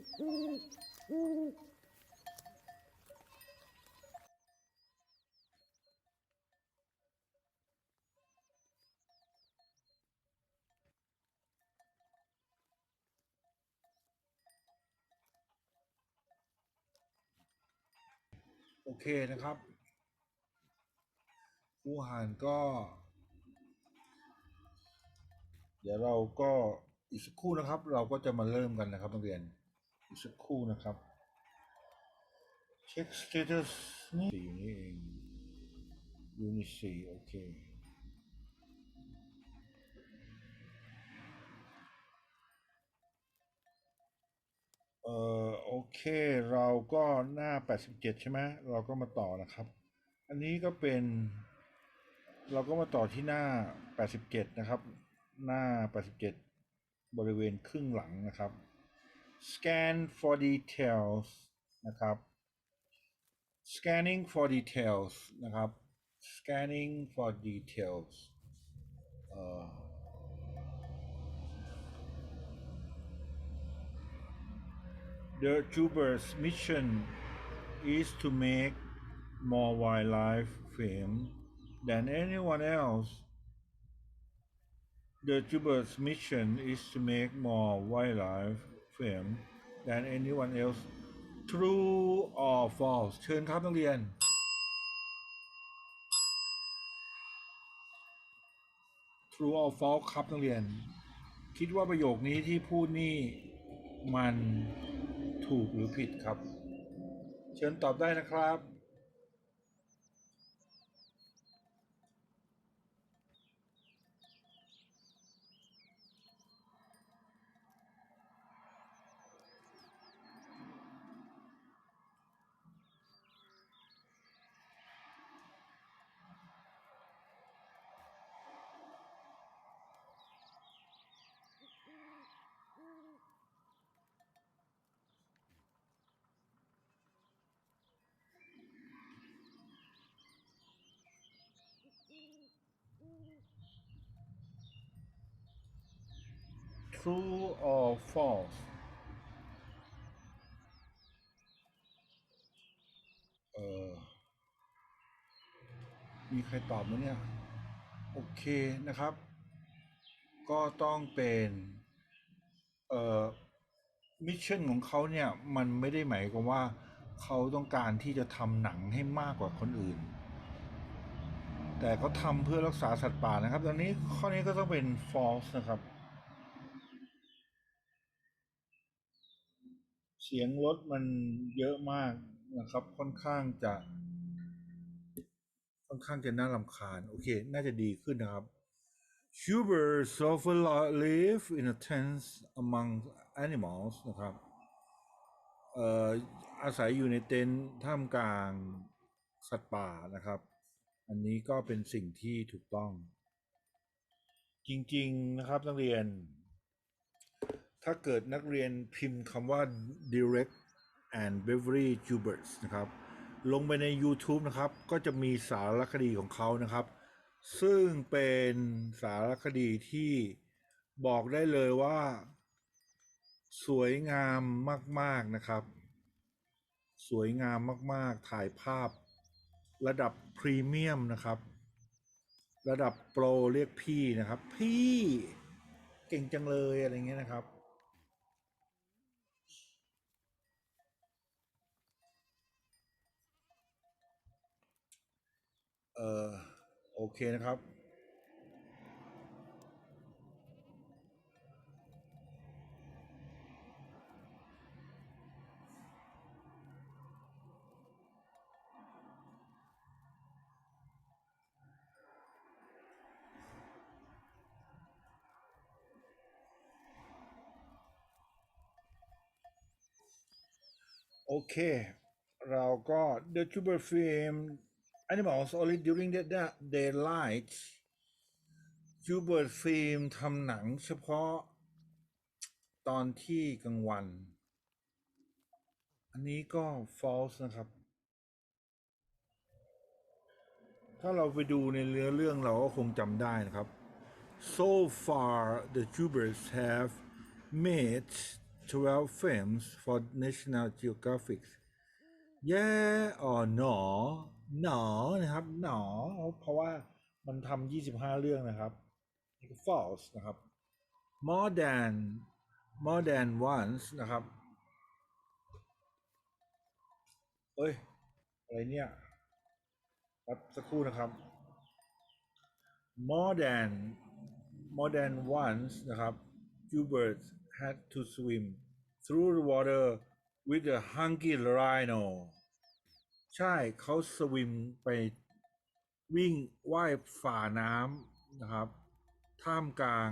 โอเคนะครับผู้หานก็ เดี๋ยวเราก็อีกสักครู่นะครับ เราก็จะมาเริ่มกันนะครับนักเรียน อีกสักครู่นะครับ เช็คสเตตัสนี่อยู่นี่เองยูนิสีโอเคเอ่อโอเคเราก็หน้า 87 ใช่ไหมเราก็มาต่อนะครับ อันนี้ก็เป็น เราก็มาต่อที่หน้า 87 นะครับ หน้า 87 บริเวณครึ่งหลังนะครับ scan for details นะครับ scanning for details นะครับ scanning for details เอ่อ The Juber's mission is to make more wildlife film than anyone else. The Juber's mission is to make more wildlife film than anyone else. True or false เชิญครับนักเรียน True or false ครับนักเรียน คิดว่าประโยคนี้ที่พูดนี่มันถูกหรือผิดครับ เชิญตอบได้นะครับ True or false เออมีใครตอบไหมเนี่ย โอเคนะครับ ก็ต้องเป็นเอ่อมิชชั่นของเขาเนี่ย มันไม่ได้หมายความว่าเขาต้องการที่จะทำหนังให้มากกว่าคนอื่น แต่เขาทำเพื่อรักษาสัตว์ป่านะครับ ตอนนี้ข้อนี้ก็ต้องเป็น false นะครับ เสียงรถมันเยอะมากนะครับ ค่อนข้างจะ ค่อนข้างจะน่ารำคาญ โอเค น่าจะดีขึ้นนะครับ Hubers often live in a tent among animals นะครับเอ่ออาศัยอยู่ในเต็นท์ท่ามกลางสัตว์ป่านะครับ อันนี้ก็เป็นสิ่งที่ถูกต้อง จริง ๆ นะครับนักเรียน ถ้าเกิดนักเรียนพิมพ์คำว่า direct and Beverly Juberts นะครับ ลงไปใน YouTube นะครับ ก็จะมีสารคดีของเขานะครับ ซึ่งเป็นสารคดีที่บอกได้เลยว่า สวยงามมาก ๆ นะครับ สวยงามมาก ๆ ถ่ายภาพ ระดับพรีเมียมนะครับ ระดับโปรเรียกพี่นะครับ พี่เก่งจังเลยอะไรเงี้ยนะครับ เออโอเคนะครับ โอเค เราก็ the tuber film animals only during the daylight tuber film ทำหนังเฉพาะตอนที่กลางวัน อันนี้ก็ false นะครับ ถ้าเราไปดูในเรื่องเรื่องเราก็คงจำได้นะครับ so far the tubers have made 12 films for National Geographic yeah or no no นะครับ no เพราะว่ามันทำ25เรื่องนะครับ false นะครับ more than more than once นะครับ เอ้ย อะไรเนี่ยครับสักครู่นะครับ more than more than once นะครับ Hubert had to swim through the water with a hungry rhino ใช่เขาสวิมไปวิ่งว่ายฝ่าน้ำนะครับ ท่ามกลาง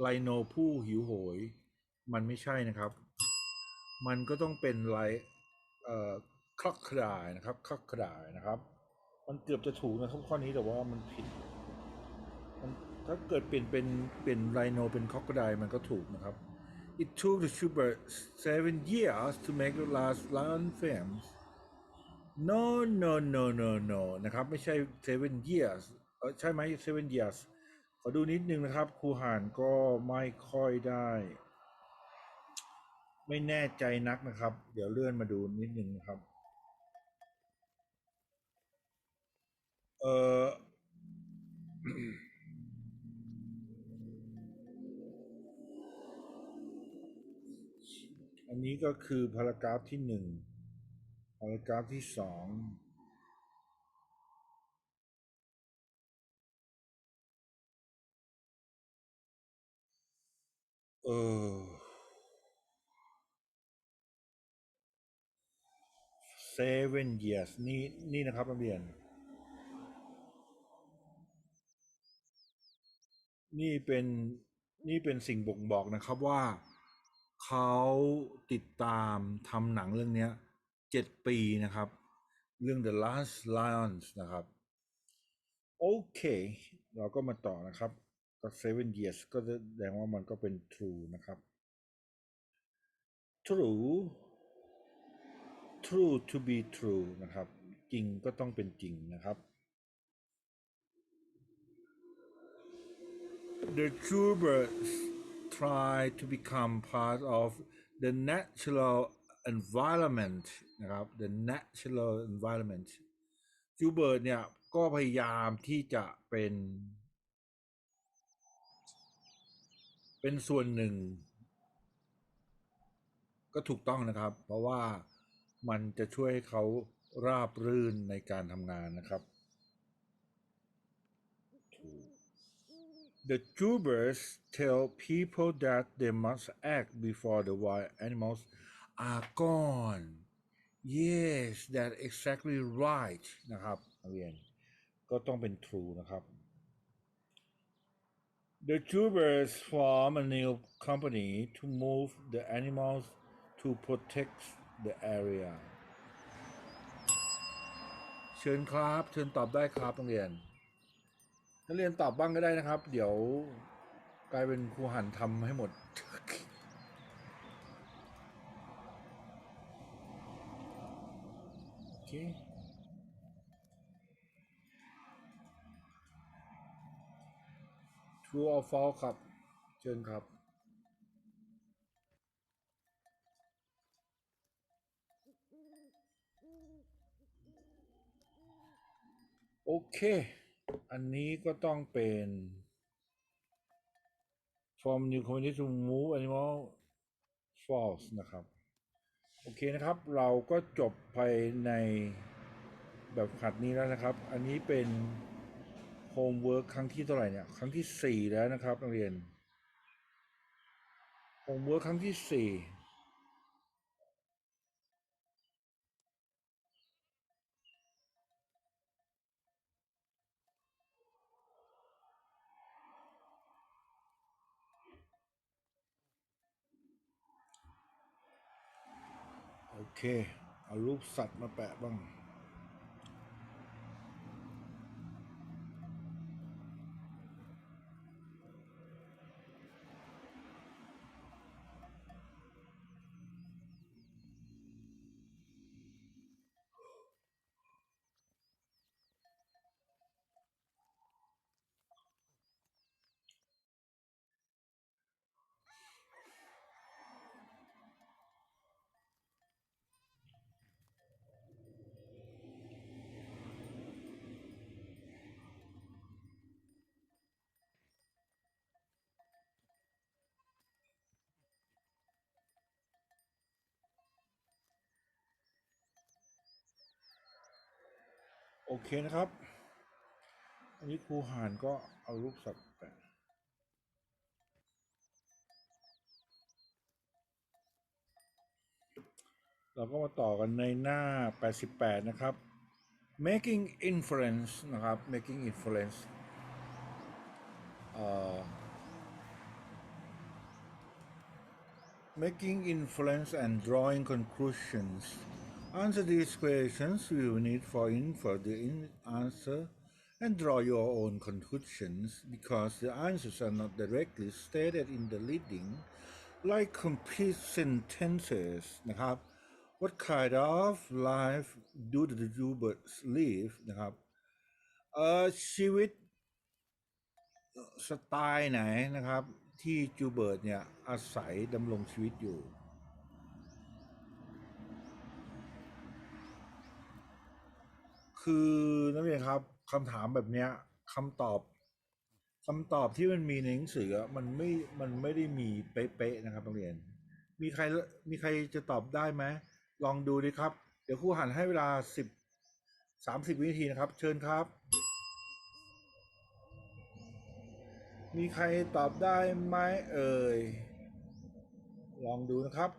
ไลโนผู้หิวโหย มันไม่ใช่นะครับ มันก็ต้องเป็นไลเอ่อคลอกคดายนะครับคลอกคดายนะครับ มันเกือบจะถูกนะครับข้อนี้แต่ว่ามันผิดมันถ้าเกิดเปลี่ยนเป็นเปลี่ยนไรโนเป็นคอก d ไดมันก็ถูกนะครับ It took the Schubert seven years to make the last Lion films No no no no no นะครับ ไม่ใช่ seven years ใช่ไหม seven years ขอดูนิดนึงนะครับครูหานก็ไม่ค่อยได้ ไม่แน่ใจนักนะครับ เดี๋ยวเลื่อนมาดูนิดนึงนะครับ เอออันนี้ก็คือพารากราฟที่หนึ่ง พารากราฟที่สองเออ seven years นี่นี่นะครับนักเรียน นี่เป็นนี่เป็นสิ่งบ่งบอกนะครับว่า เขาติดตามทำหนังเรื่องเนี้ เจ็ดปีนะครับ เรื่อง The Last Lions นะครับ โอเค เราก็มาต่อนะครับ ก็ seven years ก็แสดงว่ามันก็เป็น true นะครับ true true to be true นะครับ จริงก็ต้องเป็นจริงนะครับ The Schuberts try to become part of the natural environment นะครับ The Natural Environment จูเบิร์ตเนี่ยก็พยายามที่จะเป็น เป็นส่วนหนึ่ง ก็ถูกต้องนะครับ เพราะว่ามันจะช่วยให้เขาราบรื่นในการทำงานนะครับ The tubers tell people that they must act before the wild animals are gone Yes, that exactly right นะครับนักเรียนก็ต้องเป็น true นะครับ The Jubers form a new company to move the animals to protect the area เชิญครับ เชิญตอบได้ครับนักเรียน นักเรียนตอบบ้างก็ได้นะครับ เดี๋ยวกลายเป็นครูหันทำให้หมด โอเค True or false ครับ เชิญครับ โอเค อันนี้ก็ต้องเป็น from new community to move animal false นะครับ โอเคนะครับเราก็จบไปในแบบขัดนี้แล้วนะครับ อันนี้เป็นโฮมเวิร์คครั้งที่เท่าไหร่เนี่ยครั้งที่ 4 แล้วนะครับนักเรียนโฮมเวิร์คครั้งที่ 4 เคเอารูปสัตว์มาแปะบ้าง เคนะครับ อันนี้ครูหานก็เอารูปสัตว์แปเราก็มาต่อกันในหน้า 88 นะครับ making inference นะครับ making inference เอ่อ making inference and drawing conclusions. Answer these questions you will need for infer the in- answer and draw your own conclusions because the answers are not directly stated in the reading like complete sentences นะครับ What kind of life do the Juberts live นะครับเอ่อชีวิต สไตล์ไหนนะครับ ที่จูเบิร์ตเนี่ย อาศัยดำรงชีวิตอยู่ คือนักเรียนครับคำถามแบบเนี้ยคำตอบคำตอบที่มันมีในหนังสือมันไม่มันไม่ได้มีเป๊ะๆนะครับนักเรียน มีใครมีใครจะตอบได้ไหมลองดูดิครับ เดี๋ยวครูหันให้เวลาสิบสามสิบวินาทีนะครับ เชิญครับ มีใครตอบได้ไหมเอ่ยลองดูนะครับ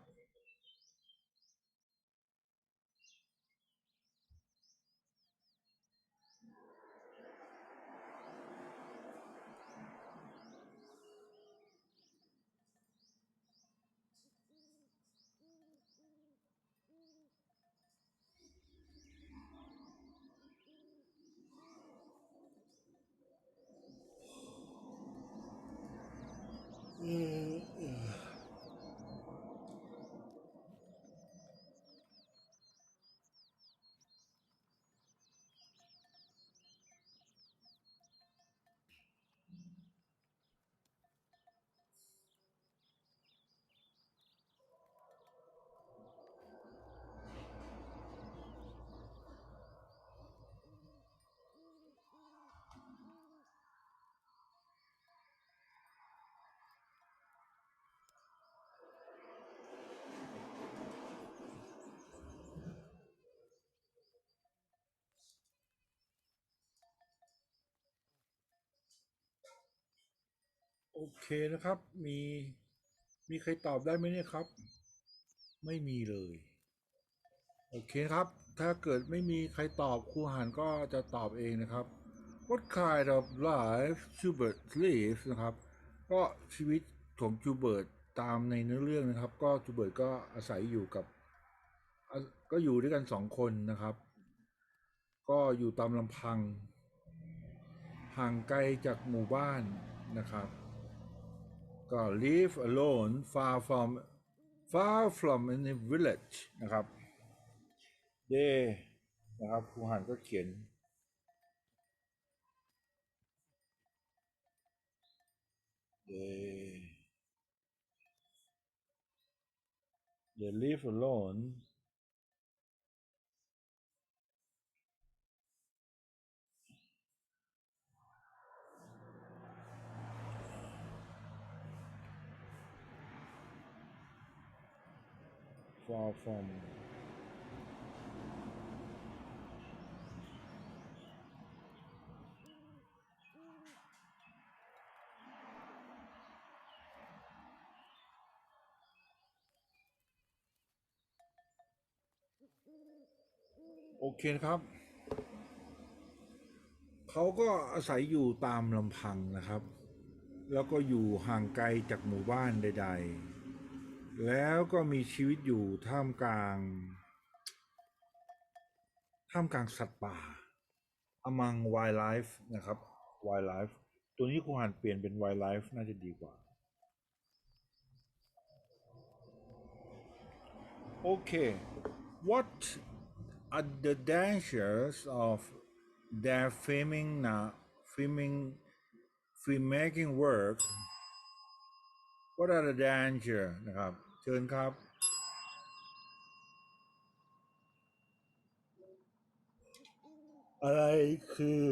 โอเคนะครับ มีมีใครตอบได้ไหมเนี่ยครับ ไม่มีเลย โอเคครับ ถ้าเกิดไม่มีใครตอบครูหานก็จะตอบเองนะครับ What kind of life Schubert lives นะครับ ก็ชีวิตของจูเบิร์ตตามในเนื้อเรื่องนะครับ ก็จูเบิร์ตก็อาศัยอยู่กับ ก็อยู่ด้วยกันสองคนนะครับ ก็อยู่ตามลำพัง ห่างไกลจากหมู่บ้านนะครับ ก็ live alone far from far from any village นะครับ they นะครับครูหันก็เขียน they they live alone far from โอเคนะครับเขาก็อาศัยอยู่ตามลำพังนะครับ แล้วก็อยู่ห่างไกลจากหมู่บ้านใด ๆ แล้วก็มีชีวิตอยู่ท่ามกลาง ท่ามกลางสัตว์ป่า among wildlife นะครับ wildlife ตัวนี้ครูหันเปลี่ยนเป็น wildlife น่าจะดีกว่า โอเค what are the dangers of their filming now filming filmmaking work what are the danger นะครับ ชิญครับ อะไรคือ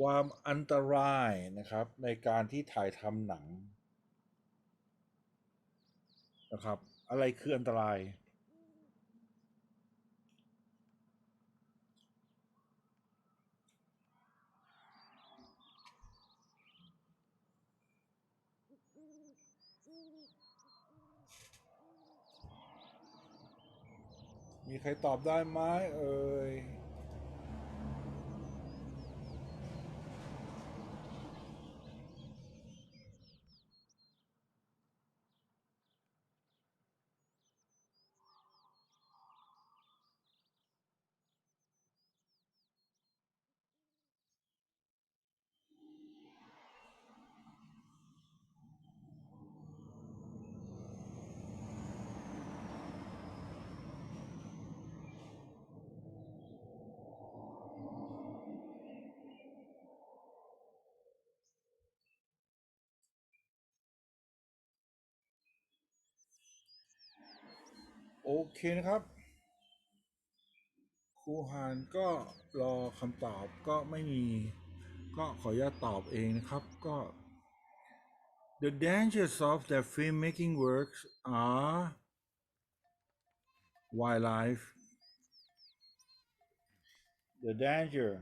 ความอันตรายนะครับ ในการที่ถ่ายทำหนังนะครับ อะไรคืออันตราย Thank. มีใครตอบได้ไหมเอ่ย โอเคนะครับ ครูหานก็รอคำตอบก็ไม่มี ก็ขออนุญาตตอบเองนะครับก็ The dangers of the filmmaking works are wildlife the danger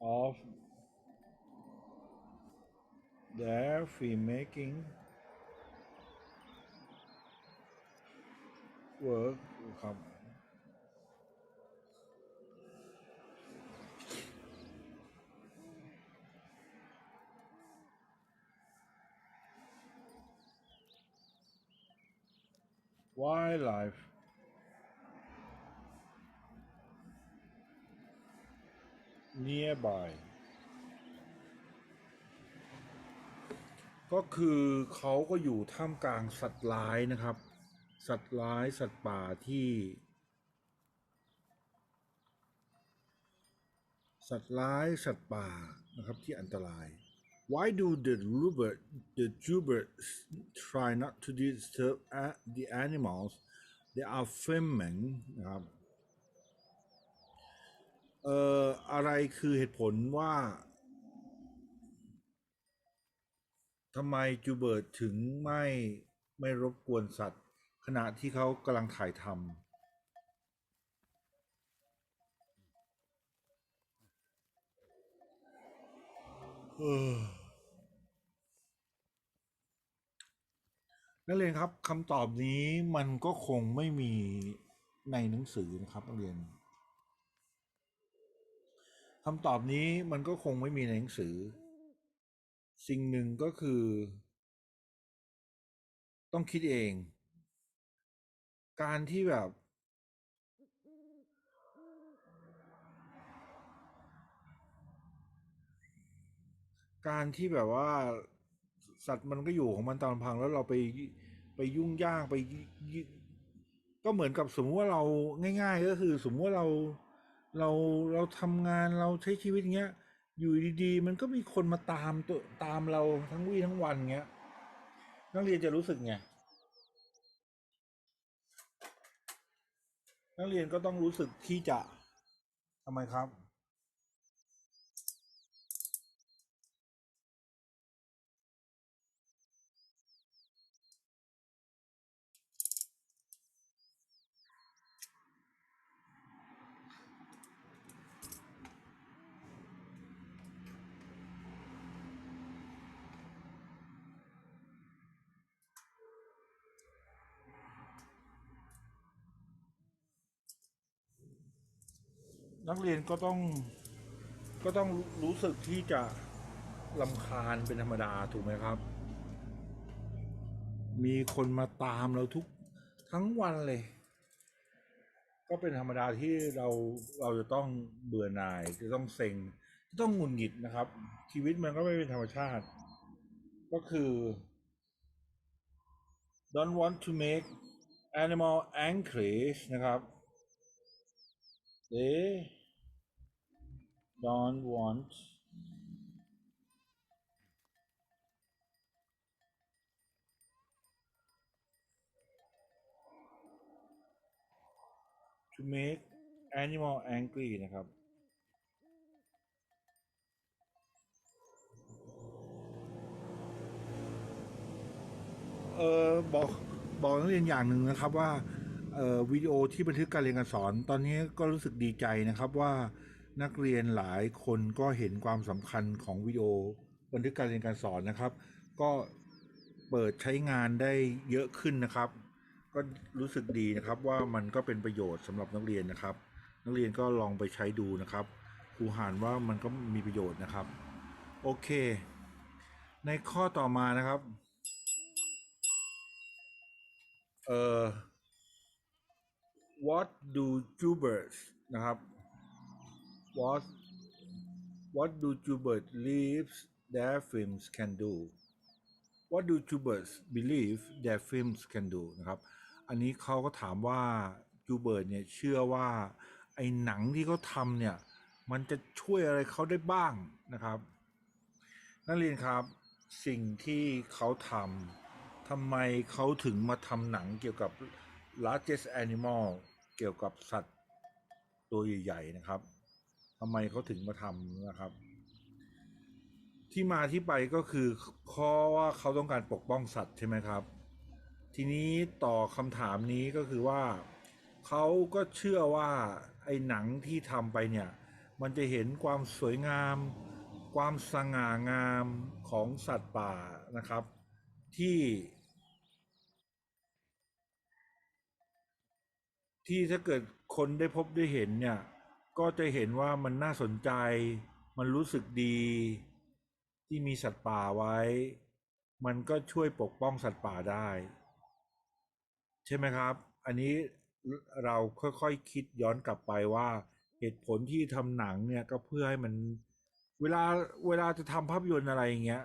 of their filmmaking work ครับ wildlife nearby ก็คือเขาก็อยู่ท่ามกลางสัตว์ร้ายนะครับ สัตว์ร้ายสัตว์ป่าที่ สัตว์ร้ายสัตว์ป่านะครับที่อันตราย Why do the Rubert the Juberts try not to disturb the animals they are filming นะครับเอ่ออะไรคือเหตุผลว่า ทำไมจูเบิร์ตถึงไม่ไม่รบกวนสัตว์ ขณะที่เขากำลังถ่ายทำนักเรียนครับคำตอบนี้มันก็คงไม่มีในหนังสือนะครับนักเรียนคำตอบนี้มันก็คงไม่มีในหนังสือ สิ่งหนึ่งก็คือ ต้องคิดเอง การที่แบบ การที่แบบว่า สัตว์มันก็อยู่ของมันตามพังแล้วเราไปไปยุ่งยางไปก็เหมือนกับสมมติว่าเราง่าย ๆ ก็คือ สมมติว่าเราเราเราทำงานเราใช้ชีวิตเงี้ย อยู่ดีๆ มันก็มีคนมาตามตัวตามเราทั้งวี่ทั้งวันเงี้ย นักเรียนจะรู้สึกไง นักเรียนก็ต้องรู้สึกที่จะทำไมครับ นักเรียนก็ต้องก็ต้องรู้สึกที่จะลำคาญเป็นธรรมดาถูกไหมครับ มีคนมาตามเราทุกทั้งวันเลย ก็เป็นธรรมดาที่เราเราจะต้องเบื่อหน่าย จะต้องเซ็งจะต้องหงุนหงิดนะครับ ชีวิตมันก็ไม่เป็นธรรมชาติ ก็คือ don't want to make animal angry นะครับ they don't want to make animal angry นะครับ เออบอกบอกนักเรียนอย่างหนึ่งนะครับว่า เอ่อวิดีโอที่บันทึกการเรียนการสอน ตอนนี้ก็รู้สึกดีใจนะครับว่า นักเรียนหลายคนก็เห็นความสำคัญของวิดีโอบันทึกการเรียนการสอนนะครับ ก็เปิดใช้งานได้เยอะขึ้นนะครับ ก็รู้สึกดีนะครับว่ามันก็เป็นประโยชน์สำหรับนักเรียนนะครับ นักเรียนก็ลองไปใช้ดูนะครับครูหานว่ามันก็มีประโยชน์นะครับ โอเค ในข้อต่อมานะครับเอ่อ what do tubers นะครับ what what do tubers leaves their films can do what do tubers believe their films can do นะครับ อันนี้เขาก็ถามว่าจูเบิร์ตเนี่ยเชื่อว่าไอ้หนังที่เขาทำเนี่ย มันจะช่วยอะไรเขาได้บ้างนะครับ นักเรียนครับสิ่งที่เขาทำทำไมเขาถึงมาทำหนังเกี่ยวกับ largest animal เกี่ยวกับสัตว์ตัวใหญ่ ๆ นะครับ ทำไมเขาถึงมาทำนะครับ ที่มาที่ไปก็คือเพราะว่าเขาต้องการปกป้องสัตว์ใช่ไหมครับ ทีนี้ต่อคำถามนี้ก็คือว่าเขาก็เชื่อว่าไอ้หนังที่ทำไปเนี่ย มันจะเห็นความสวยงาม ความสง่างามของสัตว์ป่านะครับ ที่ที่ถ้าเกิดคนได้พบได้เห็นเนี่ย ก็จะเห็นว่ามันน่าสนใจ มันรู้สึกดี ที่มีสัตว์ป่าไว้ มันก็ช่วยปกป้องสัตว์ป่าได้ ใช่ไหมครับ อันนี้เราค่อยๆคคิดย้อนกลับไปว่าเหตุผลที่ทำหนังเนี่ยก็เพื่อให้มัน เวลาเวลาจะทำภาพยนตร์อะไรอย่างเงี้ย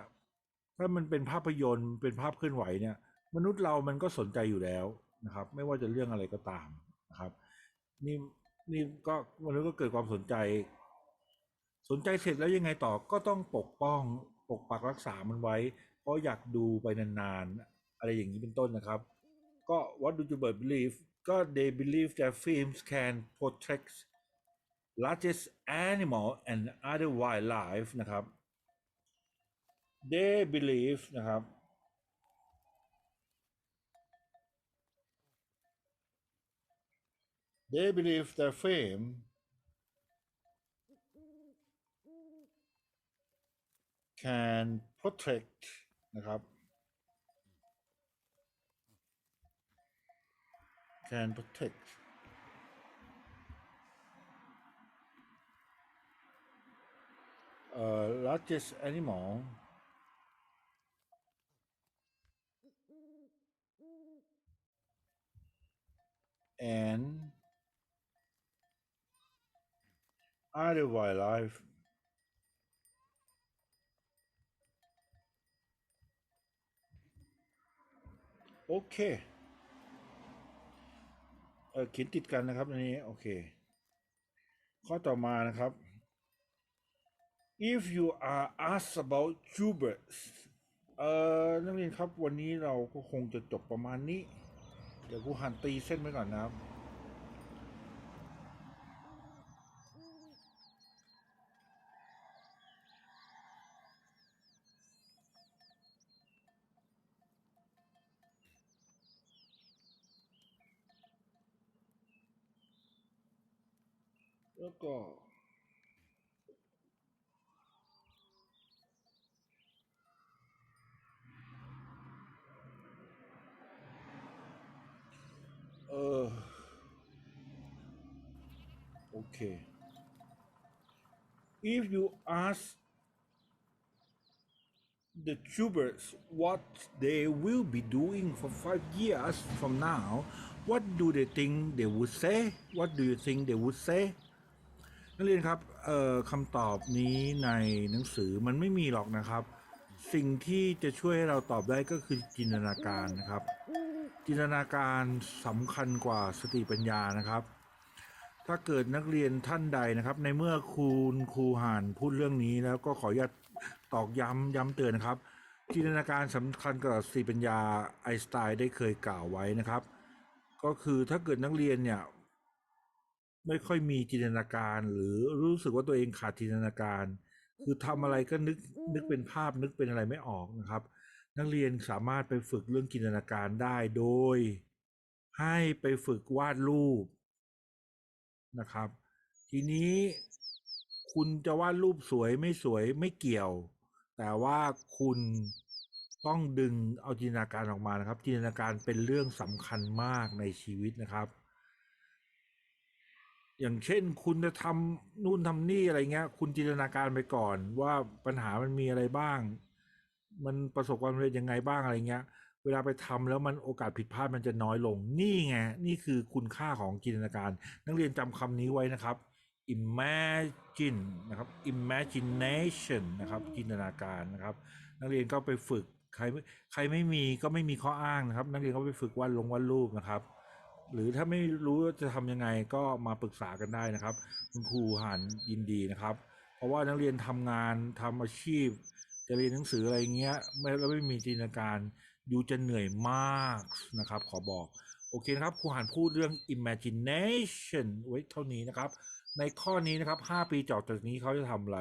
ถ้ามันเป็นภาพยนตร์เป็นภาพเคลื่อนไหวเนี่ย มนุษย์เรามันก็สนใจอยู่แล้วนะครับ ไม่ว่าจะเรื่องอะไรก็ตามนะครับ นี่ นี่ก็มนุษย์ก็เกิดความสนใจ สนใจเสร็จแล้วยังไงต่อก็ต้องปกป้องปกปักรักษามันไว้ เพราะอยากดูไปนานๆ อะไรอย่างนี้เป็นต้นนะครับ ก็ what do you believe ก็ they believe that films can protect largest animal and other wildlife นะครับ they believe นะครับ they believe that film can protect นะครับ can protect uh, largest animal and other wildlife โอเค เออเขียนติดกันนะครับอันนี้ โอเค ข้อต่อมานะครับ if you are asked about Schubert เอ่อนักเรียนครับวันนี้เราก็คงจะจบประมาณนี้ เดี๋ยวครูหันตีเส้นไว้ก่อนนะครับ Uh, okay. If you ask the tubers what they will be doing for five years from now, what do they think they would say? What do you think they would say? นักเรียนครับเอ่อคำตอบนี้ในหนังสือมันไม่มีหรอกนะครับ สิ่งที่จะช่วยให้เราตอบได้ก็คือจินตนาการนะครับ จินตนาการสำคัญกว่าสติปัญญานะครับ ถ้าเกิดนักเรียนท่านใดนะครับ ในเมื่อคุณครูหานพูดเรื่องนี้แล้วก็ขออนุญาตตอกย้ำย้ำเตือนนะครับ จินตนาการสำคัญกว่าสติปัญญาไอน์สไตน์ได้เคยกล่าวไว้นะครับ ก็คือถ้าเกิดนักเรียนเนี่ย ไม่ค่อยมีจินตนาการ หรือรู้สึกว่าตัวเองขาดจินตนาการ คือทำอะไรก็นึกนึกเป็นภาพนึกเป็นอะไรไม่ออกนะครับ นักเรียนสามารถไปฝึกเรื่องจินตนาการได้โดย ให้ไปฝึกวาดรูปนะครับ ทีนี้คุณจะวาดรูปสวยไม่สวยไม่เกี่ยว แต่ว่าคุณต้องดึงเอาจินตนาการออกมานะครับ จินตนาการเป็นเรื่องสำคัญมากในชีวิตนะครับ อย่างเช่นคุณจะทำนู่นทำนี่อะไรเงี้ย คุณจินตนาการไปก่อนว่าปัญหามันมีอะไรบ้าง มันประสบความสำเร็จยังไงบ้างอะไรเงี้ย เวลาไปทำแล้วมันโอกาสผิดพลาดมันจะน้อยลง นี่ไง นี่คือคุณค่าของจินตนาการ นักเรียนจำคำนี้ไว้นะครับ imagine นะครับ imagination นะครับ จินตนาการนะครับ นักเรียนก็ไปฝึกใครไม่ใครไม่มีก็ไม่มีข้ออ้างนะครับ นักเรียนก็ไปฝึกวาดลงวาดรูปนะครับ หรือถ้าไม่รู้จะทำยังไงก็มาปรึกษากันได้นะครับ คุณครูหานยินดีนะครับ เพราะว่านักเรียนทำงานทำอาชีพ จะเรียนหนังสืออะไรเงี้ยไม่แล้วไม่มีจินตนาการยูจะเหนื่อยมากนะครับ ขอบอก โอเคนะครับครูหานพูดเรื่อง imagination ไว้เท่านี้นะครับ ในข้อนี้นะครับ 5 ปีจากจากนี้เขาจะทำอะไร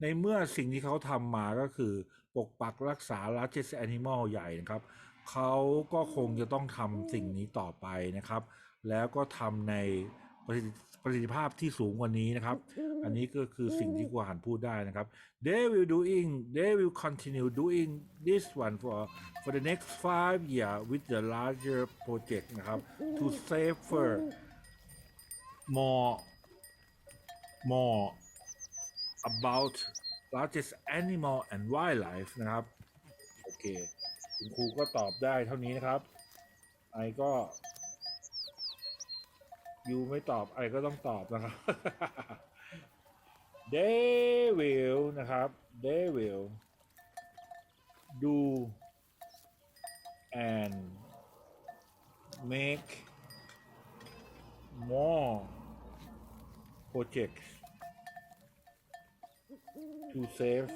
ในเมื่อสิ่งที่เขาทำมาก็คือ ปกปักรักษา largest animal ใหญ่นะครับ เขาก็คงจะต้องทำสิ่งนี้ต่อไปนะครับ แล้วก็ทำในประสิทธิประสิทธิภาพที่สูงกว่านี้นะครับ อันนี้ก็คือสิ่งที่ครูหันพูดได้นะครับ they will doing they will continue doing this one for for the next five year with the larger project นะครับ to safer more more about largest animal and wildlife นะครับ โอเค คุณครูก็ตอบได้เท่านี้นะครับ ไอก็ยูไม่ตอบไอก็ต้องตอบนะครับ they will นะครับ they will do and make more projects to save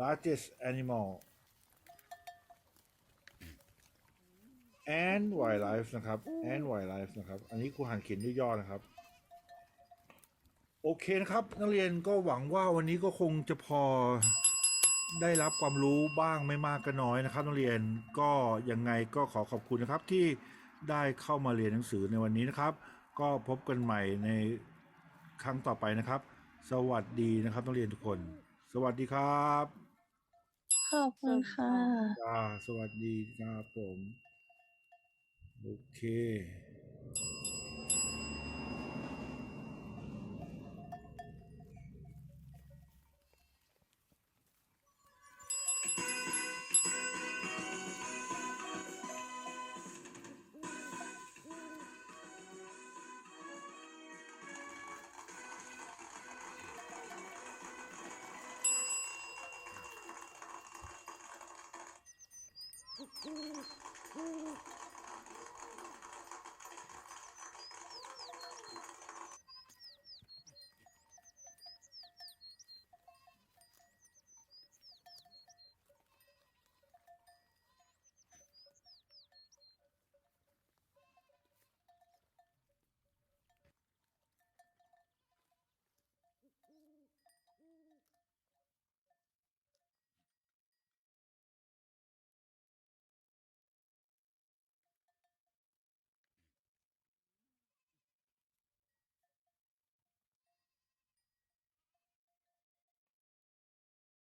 largest animal and wildlife นะครับ and wildlife นะครับ อันนี้ครูหันเขียนด้วยย่อนะครับ โอเคนะครับ นักเรียนก็หวังว่าวันนี้ก็คงจะพอได้รับความรู้บ้างไม่มากก็น้อยนะครับ นักเรียนก็ยังไงก็ขอขอบคุณนะครับที่ได้เข้ามาเรียนหนังสือในวันนี้นะครับ ก็พบกันใหม่ในครั้งต่อไปนะครับ สวัสดีนะครับนักเรียนทุกคน สวัสดีครับ ขอบคุณค่ะ จ้าสวัสดีครับผม โอเค Ooh, ooh,